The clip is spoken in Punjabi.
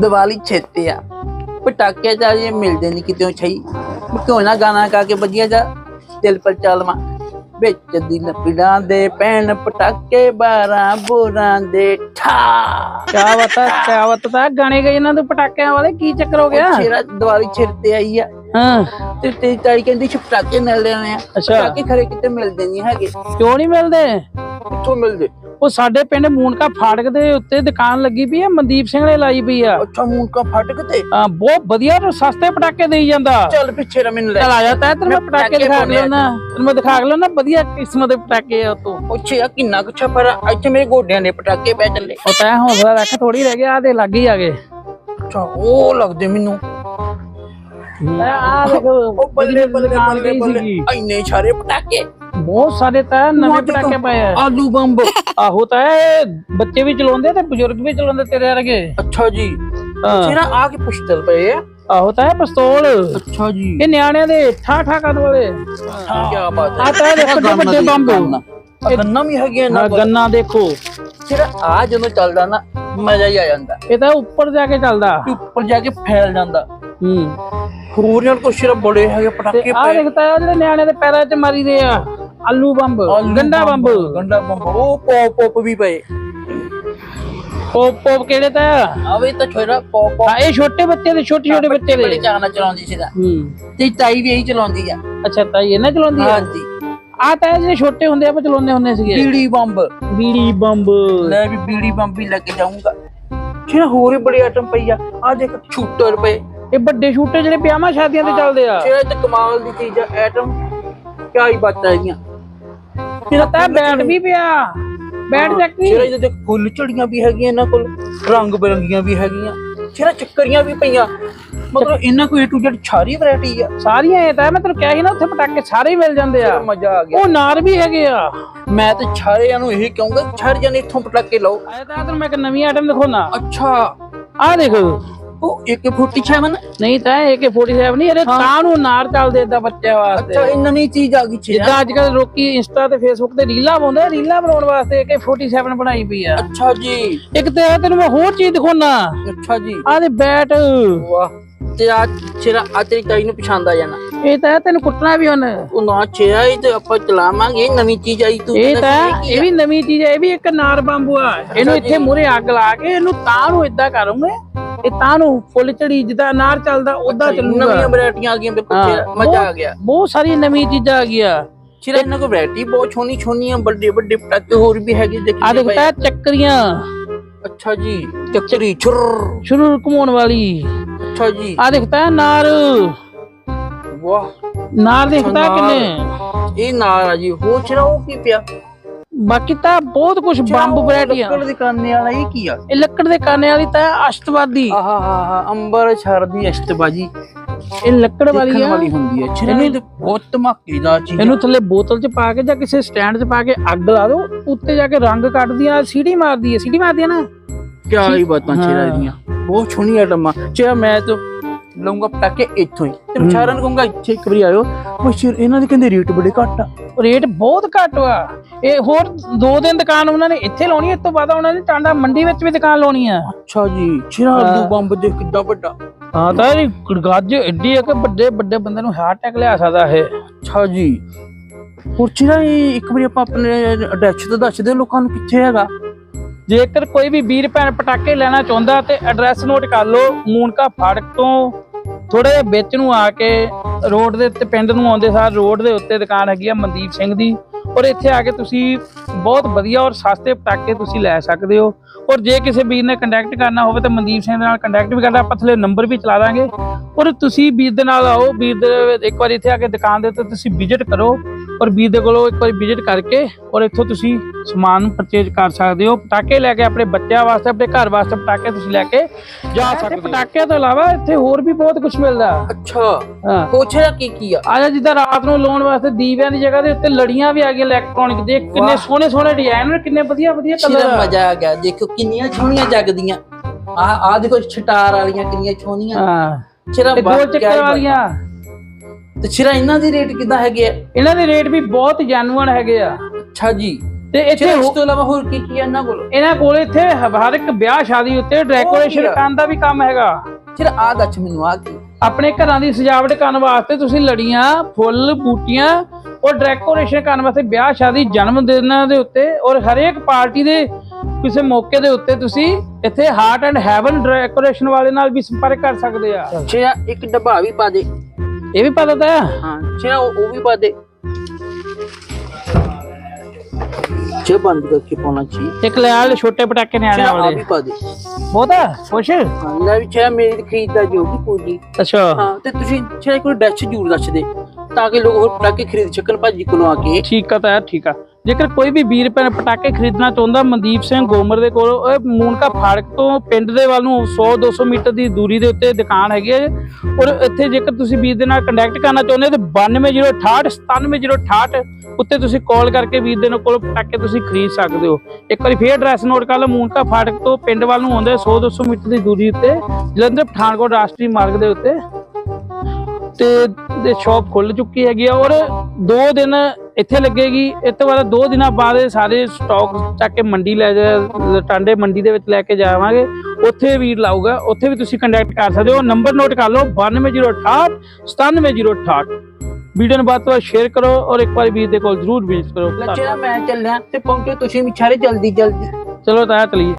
ਦੀਵਾਲੀ ਛੇਤੇ ਆ। ਪਟਾਕੇ ਤਾਂ ਇਹ ਮਿਲਦੇ ਨਹੀਂ ਕਿਤੇ ਛਈ। ਕਿਉਂ ਨਾ ਗਾਣਾ ਗਾ ਕੇ ਵਧੀਆ ਜਾ। ਦਿਲ ਪਰ ਚਾਲਵਾ ਵਿੱਚ ਦਿਨ ਪਿੜਾਂ ਦੇ ਪੈਣ ਪਟਾਕੇ ਬਾਰਾਂ ਬੋਰਾਂ ਦੇ ਠਾ। ਕਿਆ ਬਤਾ ਕਿਆ ਬਤਾ ਗਾਣੇ ਗਏ ਇਹਨਾਂ ਦੇ ਪਟਾਕਿਆਂ ਵਾਲੇ ਕੀ ਚੱਕਰ ਹੋ ਗਿਆ? ਛੇਰਾ ਦੀਵਾਲੀ ਛੇਤੇ ਆਈ ਆ। ਹਾਂ। ਤੇ ਤੇ ਤਾਈ ਕਹਿੰਦੀ ਸੀ ਪਟਾਕੇ ਮਿਲਦੇ ਆ ਅੱਛਾ। ਪਟਾਕੇ ਖਰੇ ਕਿਤੇ ਮਿਲਦੇ ਨਹੀਂ ਹੈਗੇ। ਕਿਉਂ ਨਹੀਂ ਮਿਲਦੇ? ਕਿੱਥੋਂ ਮਿਲਦੇ? ਉਹ ਸਾਡੇ ਪਿੰਡ ਮੂਨਕਾ ਫਾਟਕ ਦੇ ਉੱਤੇ ਦੁਕਾਨ ਲੱਗੀ ਪਈ ਆ ਮਨਦੀਪ ਸਿੰਘ ਨੇ ਲਾਈ ਪਈ ਆ। ਅੱਛਾ ਮੂੰਹ ਕਾ ਫਟਕ ਤੇ? ਹਾਂ, ਬਹੁਤ ਵਧੀਆ ਤੇ ਸਸਤੇ ਪਟਾਕੇ ਦੇਈ ਜਾਂਦਾ। ਚੱਲ ਪਿੱਛੇ ਰ ਮੈਨੂੰ ਲੈ ਚਲ ਆ ਜਾ ਤੈਨੂੰ ਮੈਂ ਮੈਂ ਪਟਾਕੇ ਦਿਖਾ। ਲਿਆ ਤੈਨੂੰ। ਮੈਂ ਦਿਖਾ ਨਾ ਵਧੀਆ ਕਿਸਮ ਦੇ ਪਟਾਕੇ ਆ ਤੂੰ। ਪੁੱਛੇ ਆ ਕਿੰਨਾ ਕੁ ਛਪਰ ਇੱਥੇ ਮੇਰੇ ਗੋਡਿਆਂ ਦੇ ਪਟਾਕੇ ਪੈ ਚੱਲੇ। ਉਹ ਤੈਂ ਹੌਸਲਾ ਰੱਖ ਥੋੜੀ ਰਹਿ ਗਿਆ ਆ ਦੇ ਲੱਗ ਹੀ ਆ ਗਏ ਅੱਛਾ ਉਹ ਲੱਗਦੇ ਮੈਨੂੰ। ਆ ਦੇਖੋ ਉਹ ਬੱਲੇ ਬੱਲੇ ਬੱਲੇ ਬੱਲੇ। ਇੰਨੇ ਸਾਰੇ ਪਟਾਕੇ। ਬਹੁਤ ਸਾਰੇ ਤਾਂ ਨਵੇਂ ਪਟਾਕੇ ਪਏ ਆ। ਆਲੂ ਬੰਬ। ਆਹੋ ਤਾਂ ਇਹ ਬੱਚੇ ਵੀ ਚਲਾਉਂਦੇ ਤੇ ਬਜ਼ੁਰਗ ਵੀ ਚਲਾਉਂਦੇ ਤੇਰੇ ਵਰਗੇ? ਅੱਛਾ ਜੀ। ਹਾਂ। ਤੇਰਾ ਆ ਕੇ ਪਿਸਤਲ ਪਏ ਆ। ਆਹੋ ਤਾਂ ਇਹ ਪਿਸਤੌਲ। ਅੱਛਾ ਜੀ। ਇਹ ਨਿਆਣਿਆਂ ਦੇ ਠਾ ਠਾ ਕਰਨ ਵਾਲੇ। ਕੀ ਬਾਤ ਹੈ। ਆ ਤਾਂ ਇਹ ਦੇਖੋ ਵੱਡੇ ਵੱਡੇ ਬੰਬ। ਗੰਨਾ। ਵੀ ਹੈਗੇ ਨਾ ਨਾ ਗੰਨਾ ਦੇਖੋ। ਤੇਰਾ ਆ ਜਦੋਂ ਚੱਲਦਾ ਨਾ ਮਜ਼ਾ ਹੀ ਆ ਜਾਂਦਾ। ਇਹ ਤਾਂ ਉੱਪਰ ਜਾ ਕੇ ਚੱਲਦਾ। ਉੱਪਰ ਜਾ ਕੇ ਫੈਲ ਜਾਂਦਾ। ਹੂੰ। ਹੋਰ ਨਾਲ ਕੁਛ ਸਿਰ ਬੜੇ ਹੈਗੇ ਪਟਾਕੇ ਆ ਪਏ। ਦੇਖਤਾ ਹੈ ਜਿਹੜੇ ਨਿਆਣਿਆਂ ਦੇ ਪੈਰਾਂ 'ਚ ਮਾਰੀਦੇ ਆ। ਆਲੂ ਬੰਬ ਗੰਡਾ ਬੰਬ ਗੰਡਾ ਬੰਬ ਉਹ ਪੌਪ ਪੌਪ ਵੀ ਪਏ ਪੋਪ ਪੋਪ ਕਿਹੜੇ ਤਾਂ ਆਵੇ ਤਾਂ ਛੋਰਾ ਪੌਪ ਪੌਪ ਆ ਇਹ ਛੋਟੇ ਬੱਚੇ ਦੇ ਛੋਟੇ ਛੋਟੇ ਬੱਚੇ ਬੜੇ ਦੇ ਚਾਹਨਾ ਚਲਾਉਂਦੀ ਸੀ ਦਾ ਹੂੰ ਤੇ ਤਾਈ ਵੀ ਇਹੀ ਚਲਾਉਂਦੀ ਆ ਅੱਛਾ ਤਾਂ ਇਹ ਨਾ ਚਲਾਉਂਦੀ ਆ ਹਾਂਜੀ ਆ ਤਾਂ ਇਹ ਜਿਹੜੇ ਛੋਟੇ ਹੁੰਦੇ ਆ ਆਪਾਂ ਚਲਾਉਂਦੇ ਹੁੰਦੇ ਸੀਗੇ ਬੀੜੀ ਬੰਬ ਬੀੜੀ ਬੰਬ ਲੈ ਵੀ ਬੀੜੀ ਬੰਬ ਵੀ ਲੈ ਕੇ ਜਾਊਂਗਾ ਜਿਹੜਾ ਹੋਰ ਵੀ ਬੜੇ ਆਈਟਮ ਪਈ ਆ ਆ ਦੇਖ ਸ਼ੂਟਰ ਪਏ ਇਹ ਵੱਡੇ ਛੋਟੇ ਜਿਹੜੇ ਵਿਆਹਾਂ ਸ਼ਾਦੀਆਂ ਤੇ ਚੱਲਦੇ ਆ ਜਿਹੜਾ ਤੇ ਕਮਾਲ ਦੀ ਚੀਜ਼ ਆ ਆਈਟਮ ਕਿਆ ਹੀ ਬਾਤਾਂ ਹੈਗੀਆਂ ਤੇਰਾ ਤਾਂ ਬੈਟ ਵੀ ਪਿਆ। ਬੈਟ ਚੱਕੀ ਜਿਹੜਾ ਇਹਦੇ ਤੇ ਫੁੱਲ ਝੜੀਆਂ ਵੀ ਹੈਗੀਆਂ ਇਹਨਾਂ ਕੋਲ ਰੰਗ ਬਰੰਗੀਆਂ ਵੀ ਹੈਗੀਆਂ ਜਿਹੜਾ ਚੱਕਰੀਆਂ ਵੀ ਪਈਆਂ। ਮਤਲਬ ਇਹਨਾਂ ਕੋਲ A to Z ਸਾਰੀ ਵੈਰਾਈਟੀ ਆ। ਸਾਰੀਆਂ ਇਹ ਤਾਂ ਮੈਂ ਤੈਨੂੰ ਕਿਹਾ ਸੀ ਨਾ ਉੱਥੇ ਪਟਾਕੇ ਸਾਰੇ ਹੀ ਮਿਲ ਜਾਂਦੇ ਆ। ਮਜ਼ਾ ਆ ਗਿਆ। ਉਹ ਨਾਰ ਵੀ ਹੈਗੇ ਆ। ਮੈਂ ਤੇ ਸਾਰਿਆਂ ਨੂੰ ਇਹੀ ਕਹੂੰਗਾ ਛੜ ਜਾਨੇ ਇੱਥੋਂ ਪਟਾਕੇ ਲਓ। ਆਇਆ ਤਾਂ ਤੈਨੂੰ ਮੈਂ ਇੱਕ ਨਵੀਂ ਆਈਟਮ ਦਿਖਾਉਣਾ। ਅੱਛਾ। ਆ ਦੇਖ। ਉਹ AK47 ਨਹੀਂ ਤਾਂ AK47 ਨਹੀਂ ਇਹਦੇ ਤਾਂ ਨੂੰ ਨਾਰ ਚੱਲਦੇ ਏਦਾਂ ਬੱਚਿਆਂ ਵਾਸਤੇ। ਅੱਛਾ ਇਹ ਨਵੀਂ ਚੀਜ਼ ਆ ਗਈ ਛੇ। ਜਿੱਦਾਂ ਅੱਜ ਕੱਲ ਲੋਕੀ ਇੰਸਟਾ ਤੇ ਫੇਸਬੁੱਕ ਤੇ ਰੀਲਾਂ ਪਾਉਂਦੇ ਰੀਲਾਂ ਬਣਾਉਣ ਵਾਸਤੇ AK47 ਬਣਾਈ ਪਈ ਆ। ਅੱਛਾ ਜੀ। ਇੱਕ ਤੇ ਇਹ ਤੈਨੂੰ ਮੈਂ ਹੋਰ ਚੀਜ਼ ਦਿਖਾਉਣਾ ਅੱਛਾ ਜੀ। ਆ ਦੇ ਬੈਟ ਵਾਹ। ਤੇ ਆ ਛੇਰਾ ਆ ਤੇਰੀ ਤਾਈ ਨੂੰ ਪਛਾਣ ਆ ਜਾਣਾ ਇਹ ਤਾਂ ਹੈ, ਤੈਨੂੰ ਕੁੱਟਣਾ ਵੀ ਉਹਨੇ। ਉਹ ਨਾ ਛੇਰਾ ਇਹ ਤੇ ਆਪਾਂ ਚਲਾਵਾਂਗੇ ਨਵੀਂ ਚੀਜ਼ ਆਈ ਤੂੰ ਇਹ ਤਾਂ ਇਹ ਵੀ ਨਵੀਂ ਚੀਜ਼ ਹੈ ਇਹ ਵੀ ਇੱਕ ਨਾਰ ਬੰਬੂ ਆ। ਇਹਨੂੰ ਇੱਥੇ ਮੂਰੇ ਅੱਗ ਲਾ ਕੇ ਇਹਨੂੰ ਤਾਂ ਨੂੰ ਇਦਾਂ ਕਰੂੰਗੇ ਇਹ ਤਾਂ ਨੂੰ ਫੁੱਲ ਝੜੀ ਜਿੱਦਾਂ ਨਾਰ ਚੱਲਦਾ ਉਦਾਂ ਚੱਲੂਗਾ ਨਵੀਆਂ ਵੈਰਾਈਟੀਆਂ ਆ ਗਈਆਂ ਬਿਲਕੁਲ ਛੇਰਾ, ਮਜ਼ਾ ਆ ਗਿਆ। ਬਹੁਤ ਸਾਰੀ ਨਵੀਂ ਚੀਜ਼ਾਂ ਆ ਗਈਆਂ। ਛੇਰਾ ਇਹਨਾਂ ਕੋਲ ਵੈਰਾਈਟੀ ਬਹੁਤ ਛੋਨੀ ਛੋਨੀਆਂ ਵੱਡੇ ਵੱਡੇ ਪਟਾਕੇ ਹੋਰ ਵੀ ਹੈਗੇ ਆ ਦੇਖੀ ਦੇਖਤਾ ਚੱਕਰੀਆਂ। ਅੱਛਾ ਜੀ ਚੱਕਰੀ ਛੁਰ ਸ਼ੁਰੂ ਘੁਮਾਉਣ ਵਾਲੀ। ਅੱਛਾ ਜੀ। ਆ ਦੇਖਤਾ ਨਾਰ ਵਾਹ। ਨਾਰ ਦੇਖਤਾ ਨਾਰ। ਕਿੰਨੇ। ਇਹ ਨਾਲ ਆ ਜੀ ਹੋ ਛੇਰਾ ਉਹ ਕੀ ਪਿਆ? ਬਾਕੀ ਤਾਂ ਬਹੁਤ ਕੁਝ ਬੰਬ ਵੈਰਾਈਟੀਆਂ ਲੱਕੜ ਦੇ ਕਾਨੇ ਵਾਲਾ ਇਹ ਕੀ ਆ? ਇਹ ਲੱਕੜ ਦੇ ਕਾਨੇ ਵਾਲੀ ਤਾਂ ਅਸ਼ਤਵਾਦੀ ਆਹਾ ਅੰਬਰ ਛੜਦੀ ਅਸ਼ਤਬਾਜੀ ਇਹ ਲੱਕੜ ਵਾਲੀ ਆ। ਵਾਲੀ ਹੁੰਦੀ ਹੈ। ਛੇਰਾ ਇਹ ਤੇ ਬਹੁਤ ਧਮਾਕੇਦਾਰ ਚੀਜ਼ ਆ। ਇਹਨੂੰ ਥੱਲੇ ਬੋਤਲ 'ਚ ਪਾ ਕੇ ਜਾਂ ਕਿਸੇ ਸਟੈਂਡ 'ਚ ਪਾ ਕੇ ਅੱਗ ਲਾ ਦਿਓ ਉੱਤੇ ਜਾ ਕੇ ਰੰਗ ਕੱਢਦੀ ਆ ਸੀੜੀ ਮਾਰਦੀ ਹੈ ਸੀੜੀ ਮਾਰਦੀ ਆ ਨਾ। ਕਿਆ ਹੀ ਬਾਤਾਂ ਹਾਂ। ਛੇਰਾ ਦੀਆਂ ਬਹੁਤ ਸੋਹਣੀ ਆਟਮਾਂ ਛੇਰਾ ਮੈਂ ਤਾਂ ਲਊਂਗਾ ਪਟਾਕੇ ਇੱਥੋਂ ਹੀ। ਤੇ ਵਿਚਾਰਨ ਕਹੂੰਗਾ ਇੱਥੇ ਇੱਕ ਵਾਰੀ ਆਇਓ। ਉਹ ਸ਼ੇਰ ਇਹਨਾਂ ਦੇ ਕਹਿੰਦੇ ਰੇਟ ਬੜੇ ਘੱਟ ਆ। ਰੇਟ ਬਹੁਤ ਘੱਟ ਆ ਇਹ ਹੋਰ ਦੋ ਦਿਨ ਦੁਕਾਨ ਉਹਨਾਂ ਨੇ ਇੱਥੇ ਲਾਉਣੀ ਇਸ ਤੋਂ ਬਾਅਦ ਉਹਨਾਂ ਨੇ ਟਾਂਡਾ ਮੰਡੀ ਵਿੱਚ ਵੀ ਦੁਕਾਨ ਲਾਉਣੀ ਆ। ਅੱਛਾ ਜੀ ਆਲੂ ਬੰਬ ਦੇ ਕਿੱਡਾ ਵੱਡਾ। ਹਾਂ ਤਾਂ ਇਹ ਗੱਜ ਏਡੀ ਆ ਕਿ ਵੱਡੇ ਵੱਡੇ ਬੰਦੇ ਨੂੰ ਹਾਰਟ ਅਟੈਕ ਲਿਆ ਸਕਦਾ ਇਹ। ਅੱਛਾ ਜੀ। ਹੋਰ ਇਹ ਇੱਕ ਵਾਰੀ ਆਪਾਂ ਆਪਣੇ ਐਡਰੈਸ ਤੇ ਦੱਸ ਦਿਓ ਲੋਕਾਂ ਨੂੰ ਕਿੱਥੇ ਹੈਗਾ। ਜੇਕਰ ਕੋਈ ਵੀ ਵੀਰ ਭੈਣ ਪਟਾਕੇ ਲੈਣਾ ਚਾਹੁੰਦਾ ਤੇ ਐਡਰੈਸ ਨੋਟ ਕਰ ਲਓ ਮੂਨਕਾ ਫਾੜਕ ਤੋਂ ਥੋੜੇ ਜਿਹਾ ਵਿੱਚ ਨੂੰ ਆ ਕੇ ਰੋਡ ਦੇ ਉੱਤੇ, ਪਿੰਡ ਨੂੰ ਆਉਂਦੇ ਸਾਰ ਰੋਡ ਦੇ ਉੱਤੇ ਦੁਕਾਨ ਹੈਗੀ ਆ ਮਨਦੀਪ ਸਿੰਘ ਦੀ। ਔਰ ਇੱਥੇ ਆ ਕੇ ਤੁਸੀਂ ਬਹੁਤ ਵਧੀਆ ਔਰ ਸਸਤੇ ਪਟਾਕੇ ਤੁਸੀਂ ਲੈ ਸਕਦੇ ਹੋ। ਔਰ ਜੇ ਕਿਸੇ ਵੀਰ ਨੇ ਕੰਟੈਕਟ ਕਰਨਾ ਹੋਵੇ ਤਾਂ ਮਨਦੀਪ ਸਿੰਘ ਦੇ ਨਾਲ ਕੰਟੈਕਟ ਵੀ ਕਰਦਾ ਆਪਾਂ ਥੱਲੇ ਨੰਬਰ ਵੀ ਚਲਾ ਦਾਂਗੇ। ਔਰ ਤੁਸੀਂ ਵੀਰ ਦੇ ਨਾਲ ਆਓ, ਵੀਰ ਦੇ ਇੱਕ ਵਾਰੀ ਇੱਥੇ ਆ ਕੇ ਦੁਕਾਨ ਦੇ ਉੱਤੇ ਤੁਸੀਂ ਵਿਜ਼ਿਟ ਕਰੋ। ਔਰ ਵੀਰ ਦੇ ਕੋਲੋਂ ਇੱਕ ਵਾਰੀ ਵਿਜ਼ਿਟ ਕਰਕੇ ਔਰ ਇੱਥੋਂ ਤੁਸੀਂ ਸਮਾਨ ਪਰਚੇਜ ਕਰ ਸਕਦੇ ਹੋ। ਪਟਾਕੇ ਲੈ ਕੇ ਆਪਣੇ ਬੱਚਿਆਂ ਵਾਸਤੇ ਆਪਣੇ ਘਰ ਵਾਸਤੇ ਪਟਾਕੇ ਤੁਸੀਂ ਲੈ ਕੇ ਜਾ ਸਕਦੇ ਹੋ। ਪਟਾਕਿਆਂ ਤੋਂ ਇਲਾਵਾ ਇੱਥੇ ਹੋਰ ਵੀ ਬਹੁਤ ਕੁਝ ਮਿਲਦਾ। ਅੱਛਾ। ਹਾਂ। ਪੁੱਛਿਆ ਕੀ ਕੀ ਆ? ਆ ਜਿੱਦਾਂ ਰਾਤ ਨੂੰ ਲਾਉਣ ਵਾਸਤੇ ਦੀਵਿਆਂ ਦੀ ਜਗ੍ਹਾ ਦੇ ਉੱਤੇ ਲੜੀਆਂ ਵੀ ਆ ਗਈਆਂ ਇਲੈਕਟ੍ਰੋਨਿਕ ਦੇ। ਕਿੰਨੇ। ਸੋਹਣੇ ਸੋਹਣੇ ਡਿਜ਼ਾਈਨ ਨੇ ਕਿੰਨੇ ਵਧੀਆ ਵਧੀਆ ਕਲਰ ਮਜ਼ਾ ਆ ਗਿਆ। ਦੇਖੋ ਕਿੰਨੀਆਂ ਸੋਹਣੀਆਂ ਜਗਦੀਆਂ। ਆ ਆ ਦੇਖੋ ਛਟਾਰ ਵਾਲੀਆਂ ਕਿੰਨੀਆਂ ਸੋਹਣੀਆਂ। ਹਾਂ। ਤੇ ਬਾਤ ਕਿਆ। ਵਾਲੀਆਂ। ਤੇ ਛੇਰਾ ਇਹਨਾਂ ਦੀ ਰੇਟ ਕਿਦਾਂ ਹੈਗੇ ਆ ਇਹਨਾਂ ਦੇ ਰੇਟ ਵੀ ਬਹੁਤ ਜੈਨੂਅਨ ਹੈਗੇ ਆ। ਅੱਛਾ ਜੀ। ਤੇ ਇੱਥੇ ਇਸ ਤੋਂ ਇਲਾਵਾ ਹੋਰ ਕੀ ਕੀ ਇਹਨਾਂ ਕੋਲ? ਇਹਨਾਂ ਕੋਲ ਇੱਥੇ ਹਰ ਇੱਕ ਵਿਆਹ ਸ਼ਾਦੀ ਉੱਤੇ ਡੈਕੋਰੇਸ਼ਨ? ਕਰਨ ਦਾ ਵੀ ਕੰਮ ਹੈਗਾ। ਫਿਰ ਆ ਦੱਸ ਮੈਨੂੰ ਆ ਕੀ? ਆਪਣੇ ਘਰਾਂ ਦੀ ਸਜਾਵਟ ਕਰਨ ਵਾਸਤੇ ਤੁਸੀਂ ਲੜੀਆਂ ਫੁੱਲ ਬੂਟੀਆਂ ਔਰ ਡੈਕੋਰੇਸ਼ਨ ਕਰਨ ਵਾਸਤੇ ਵਿਆਹ ਸ਼ਾਦੀ ਜਨਮ ਦਿਨਾਂ ਦੇ ਉੱਤੇ ਔਰ ਹਰੇਕ ਪਾਰਟੀ ਦੇ ਕਿਸੇ ਮੌਕੇ ਦੇ ਉੱਤੇ ਤੁਸੀਂ ਇੱਥੇ ਹਾਰਟ ਐਂਡ ਹੈਵਨ ਡੈਕੋਰੇਸ਼ਨ ਵਾਲੇ ਨਾਲ ਵੀ ਸੰਪਰਕ ਕਰ ਸਕਦੇ ਆ। ਛੇ ਇੱਕ ਡੱਬਾ ਵੀ ਪਾ ਦੇ। ਇਹ ਵੀ ਪਤਾ ਤਾਂ ਹੈ ਛੇ ਉਹ ਵੀ ਪਾ ਦੇ। ਛੇ ਬੰਦ ਕਰਕੇ ਪਾਉਣਾ ਚਾਹੀਏ ਇੱਕ ਲੈ ਆ ਛੋਟੇ ਪਟਾਕੇ ਛੇ ਨਿਆਣਿਆਂ ਆ ਵੀ ਵਾਲੇ ਪਾ ਦੇ। ਬਹੁਤਾ ਖੁਸ਼? ਹਾਂ ਲੈ ਵੀ ਛੇ ਮੇਰੀ ਖਰੀਦਦਾ ਜੋ ਵੀ ਕੋਈ ਅੱਛਾ। ਹਾਂ ਤੇ ਤੁਸੀਂ ਛੇ ਕੋਈ ਡੈਸ਼ ਜ਼ਰੂਰ ਦੱਸ ਦੇ ਤਾਂ ਕਿ ਲੋਕ ਹੋਰ ਪਟਾਕੇ ਖਰੀਦ ਸਕਣ ਭਾਜੀ ਕੋਲੋਂ ਆ ਕੇ। ਠੀਕ ਆ ਤਾਂ ਠੀਕ ਆ। ਜੇਕਰ ਕੋਈ ਵੀ 20 ਰੁਪਏ ਪਟਾਕੇ ਖਰੀਦਣਾ ਚਾਹੁੰਦਾ, ਮਨਦੀਪ ਸਿੰਘ ਗੋਮਰ ਦੇ ਕੋਲ ਉਹ ਮੂਨਕਾ ਫਾੜਕ ਤੋਂ ਪਿੰਡ ਦੇ ਵੱਲ ਨੂੰ 100 200 ਮੀਟਰ ਦੀ ਦੂਰੀ ਦੇ ਉੱਤੇ ਦੁਕਾਨ ਹੈਗੀ ਹੈ ਔਰ ਇੱਥੇ ਜੇਕਰ ਤੁਸੀਂ ਵੀਰ ਦੇ ਨਾਲ ਕੰਟੈਕਟ ਕਰਨਾ ਚਾਹੁੰਦੇ ਹੋ ਤੇ 9208 97068 ਉੱਤੇ ਤੁਸੀਂ ਕਾਲ ਕਰਕੇ ਵੀਰ ਦੇ ਨਾਲ ਕੋਲ ਪਟਾਕੇ ਤੁਸੀਂ ਖਰੀਦ ਸਕਦੇ ਹੋ। ਇੱਕ ਵਾਰੀ ਫੇਰ ਐਡਰੈਸ ਨੋਟ ਕਰ ਲਓ, ਮੂਨਕਾ ਫਾਟਕ ਤੋਂ ਪਿੰਡ ਵੱਲ ਨੂੰ ਆਉਂਦੇ 100 200 ਮੀਟਰ ਦੀ ਦੂਰੀ ਉੱਤੇ, ਜਲੰਧਰ ਪਠਾਨਕੋਟ ਰਾਸ਼ਟਰੀ ਮਾਰਗ ਦੇ ਉੱਤੇ। ਤੇ ਦੇ ਸ਼ਾਪ ਖੁੱਲ ਚੁੱਕੀ ਹੈਗੀ ਆ ਔਰ 2 ਦਿਨ ਇੱਥੇ ਲੱਗੇਗੀ। ਇਸ ਤੋਂ ਬਾਅਦ 2 ਦਿਨਾਂ ਬਾਅਦ ਸਾਰੇ ਸਟਾਕ ਚੱਕ ਕੇ ਮੰਡੀ ਲੈ ਜਾ ਟਾਂਡੇ ਮੰਡੀ ਦੇ ਵਿੱਚ ਲੈ ਕੇ ਜਾਵਾਂਗੇ। ਉੱਥੇ ਵੀ ਲਾਊਗਾ। ਉੱਥੇ ਵੀ ਤੁਸੀਂ ਕੰਟੈਕਟ ਕਰ ਸਕਦੇ ਹੋ। ਨੰਬਰ ਨੋਟ ਕਰ ਲਓ 9208 97068 ਵੀਡੀਓ ਨੂੰ ਬਾਅਦ ਤੋਂ ਸ਼ੇਅਰ ਕਰੋ ਔਰ ਇੱਕ ਵਾਰ ਵੀਰ ਦੇ ਕੋਲ ਜ਼ਰੂਰ ਵਿਜ਼ਿਟ ਕਰੋ। ਲੱਚੇ ਮੈਂ ਚੱਲਿਆ ਤੇ ਪਹੁੰਚੋ ਤੁਸੀਂ ਵੀ ਸਾਰੇ ਜਲਦੀ ਜਲਦੀ। ਚਲੋ ਤਾਂ ਚਲੀਏ।